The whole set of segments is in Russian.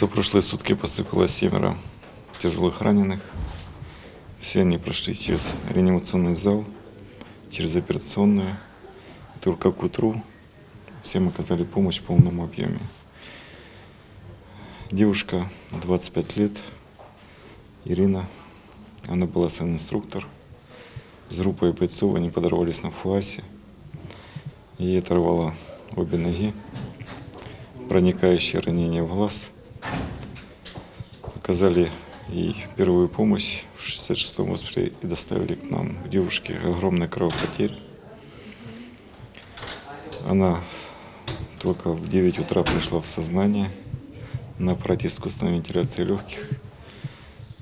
За прошлые сутки поступило семеро тяжелых раненых. Все они прошли через реанимационный зал, через операционную. Только к утру всем оказали помощь в полном объеме. Девушка, 25 лет, Ирина, она была сын инструктор. С группой бойцов они подорвались на ФУАСе. Ей оторвало обе ноги, проникающее ранение в глаз. Оказали ей первую помощь в 66-м госпитале и доставили к нам. У девушки огромная кровопотеря. Она только в 9 утра пришла в сознание на аппарате искусственной вентиляции легких.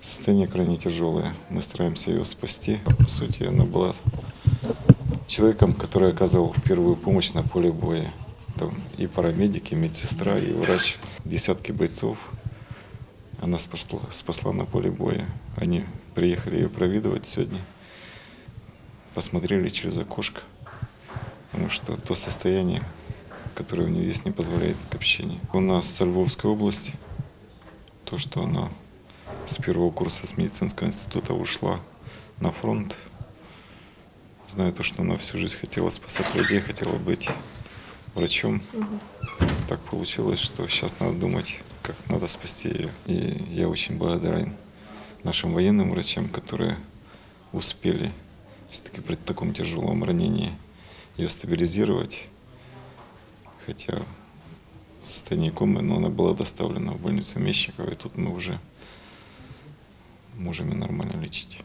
Состояние крайне тяжелое. Мы стараемся ее спасти. По сути, она была человеком, который оказывал первую помощь на поле боя. Там и парамедики, и медсестра, и врач, десятки бойцов. Она спасла, спасла на поле боя. Они приехали ее провидывать сегодня. Посмотрели через окошко. Потому что то состояние, которое у нее есть, не позволяет к общению. У нас со Львовской области, то, что она с первого курса с медицинского института ушла на фронт, знаю то, что она всю жизнь хотела спасать людей, хотела быть врачом. Так получилось, что сейчас надо думать, как надо спасти ее. И я очень благодарен нашим военным врачам, которые успели все-таки при таком тяжелом ранении ее стабилизировать. Хотя в состоянии комы, но она была доставлена в больницу Мещикова, и тут мы уже можем ее нормально лечить.